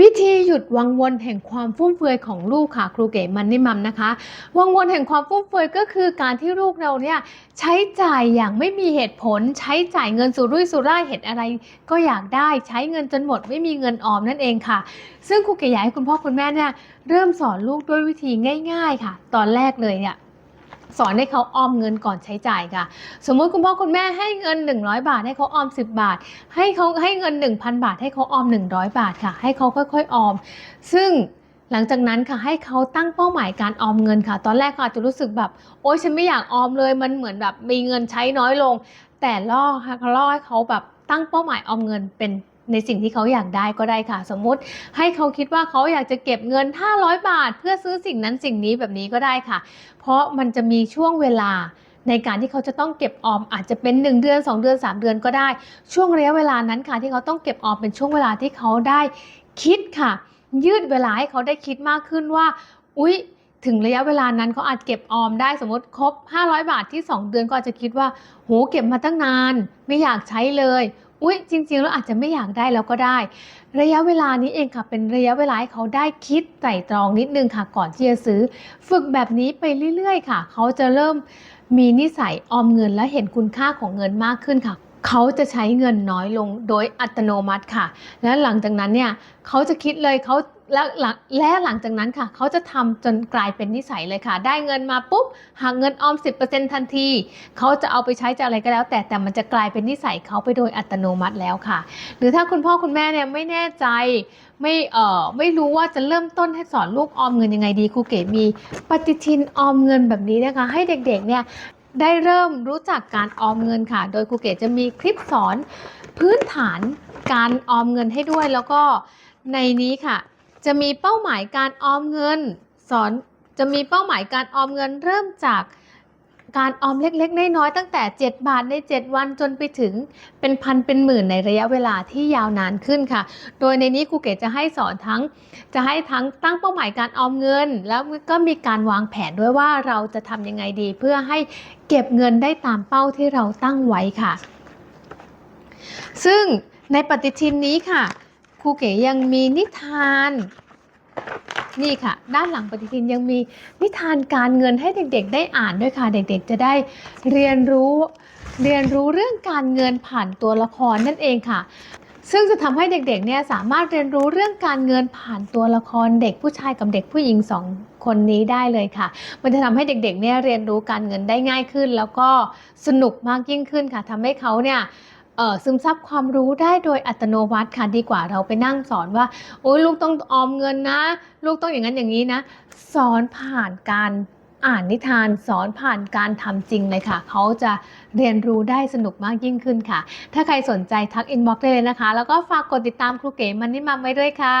วิธีหยุดวังวนแห่งความฟุ่มเฟือยของลูกค่ะครูเก๋มันนี่มัมนะคะ วังวนแห่งความฟุ่มเฟือยก็คือการที่ลูกเราเนี่ยใช้จ่ายอย่างไม่มีเหตุผล ใช้จ่ายเงินสุรุ่ยสุร่ายเห็นอะไร ก็อยากได้ใช้เงินจนหมดไม่มีเงินออมนั่นเองค่ะ ซึ่งครูเก๋อยากให้คุณพ่อคุณแม่เนี่ยเริ่มสอนลูกด้วยวิธีง่าย ๆ ค่ะ ตอนแรกเลยเนี่ย สอนให้เขาออมเงินก่อนใช้จ่ายค่ะ สมมุติคุณพ่อคุณแม่ให้เงิน 100 บาท ให้เขาออม 10 บาท ให้เขาให้เงิน 1,000 บาท ให้เขาออม 100 บาทค่ะ ให้เขาค่อยๆออม ซึ่งหลังจากนั้นค่ะให้เขาตั้งเป้าหมายการออมเงินค่ะ ตอนแรกเขาอาจจะรู้สึกแบบโอ๊ยฉันไม่อยากออมเลยมันเหมือนแบบมีเงินใช้น้อยลง แต่ล่อค่ะล่อให้เขาแบบตั้งเป้าหมายออมเงินเป็น ในสิ่งที่เขาอยากได้ก็ได้ค่ะ สมมุติให้เขาคิดว่าเขาอยากจะเก็บเงิน 500 บาท เพื่อซื้อสิ่งนั้นสิ่งนี้แบบนี้ก็ได้ค่ะ เพราะมันจะมีช่วงเวลาในการที่เขาจะต้องเก็บออมอาจจะเป็น 1 เดือน 2 เดือน 3 เดือนก็ได้ ช่วงระยะเวลานั้นค่ะที่เขาต้องเก็บออมเป็นช่วงเวลาที่เขาได้คิดค่ะ ยืดเวลาให้เขาได้คิดมากขึ้นว่า อุ๊ยถึงระยะเวลานั้นเขาอาจเก็บออมได้สมมติครบ 500 บาทที่ 2 เดือนก็อาจจะคิดว่าโหเก็บมาตั้งนาน ไม่อยากใช้เลย อุ๊ยจริงๆแล้วอาจจะไม่อยากได้แล้วก็ได้ ระยะเวลานี้เองค่ะ เป็นระยะเวลาให้เขาได้คิดไตร่ตรองนิดนึงค่ะ ก่อนที่จะซื้อ ฝึกแบบนี้ไปเรื่อยๆ ค่ะ เขาจะเริ่มมีนิสัยออมเงินและเห็นคุณค่าของเงินมากขึ้นค่ะ เขาจะใช้เงินน้อยลงโดยอัตโนมัติค่ะ และหลังจากนั้นเนี่ยเขาจะคิดเลยเขา และหลังและหลังจากนั้นค่ะ เขาจะทำจนกลายเป็นนิสัยเลยค่ะ ได้เงินมาปุ๊บหักเงินออม 10%ทันที เขาจะเอาไปใช้จะอะไรก็แล้ว แต่แต่มันจะกลายเป็นนิสัยเขาไปโดยอัตโนมัติแล้วค่ะ หรือถ้าคุณพ่อคุณแม่เนี่ยไม่แน่ใจไม่เอ่อไม่รู้ว่าจะเริ่มต้นให้สอนลูกออมเงินยังไงดีครูเก๋มี ปฏิทินออมเงินแบบนี้นะคะ ให้เด็กๆเนี่ยได้เริ่มรู้จักการออมเงินค่ะ โดยครูเก๋จะมีคลิปสอนพื้นฐานการออมเงินให้ด้วยแล้วก็ในนี้ค่ะ จะมีเป้าหมายการออมเงิน สอนจะมีเป้าหมายการออมเงินเริ่มจากการออมเล็กๆ น้อยๆ ตั้งแต่ 7 บาทใน 7 วันจนไปถึงเป็นพันเป็นหมื่นในระยะเวลาที่ยาวนานขึ้นค่ะ โดยในนี้ครูเก๋จะให้สอนทั้ง จะให้ทั้งตั้งเป้าหมายการออมเงิน แล้วก็มีการวางแผนด้วยว่าเราจะทำยังไงดี เพื่อให้เก็บเงินได้ตามเป้าที่เราตั้งไว้ค่ะ ซึ่งในปฏิทินนี้ค่ะ ครูเก๋ยังมีนิทาน นี่ค่ะ ด้านหลังปฏิทินยังมีนิทานการเงินให้เด็กๆ ได้อ่านด้วยค่ะ เด็กๆ จะได้เรียนรู้เรียนรู้เรื่องการเงินผ่านตัวละครนั่นเองค่ะ ซึ่งจะทำให้เด็กๆ เนี่ยสามารถเรียนรู้เรื่องการเงินผ่านตัวละครเด็กผู้ชายกับเด็กผู้หญิงสองคนนี้ได้เลยค่ะ มันจะทำให้เด็กๆ เนี่ยเรียนรู้การเงินได้ง่ายขึ้น แล้วก็สนุกมากยิ่งขึ้นค่ะทำให้เขาเนี่ย ซึมซับความรู้ได้โดยอัตโนมัติค่ะดีกว่าเราไปนั่งสอนว่าโอ้ยลูกต้องออมเงินนะ ลูกต้องอย่างนั้นอย่างนี้นะ สอนผ่านการอ่านนิทานสอนผ่านการทำจริงเลยค่ะ เขาจะเรียนรู้ได้สนุกมากยิ่งขึ้นค่ะ ถ้าใครสนใจทักอินบ็อกซ์ได้เลยนะคะ แล้วก็ฝากกดติดตามครูเก๋มันนี่มาไว้ด้วยค่ะ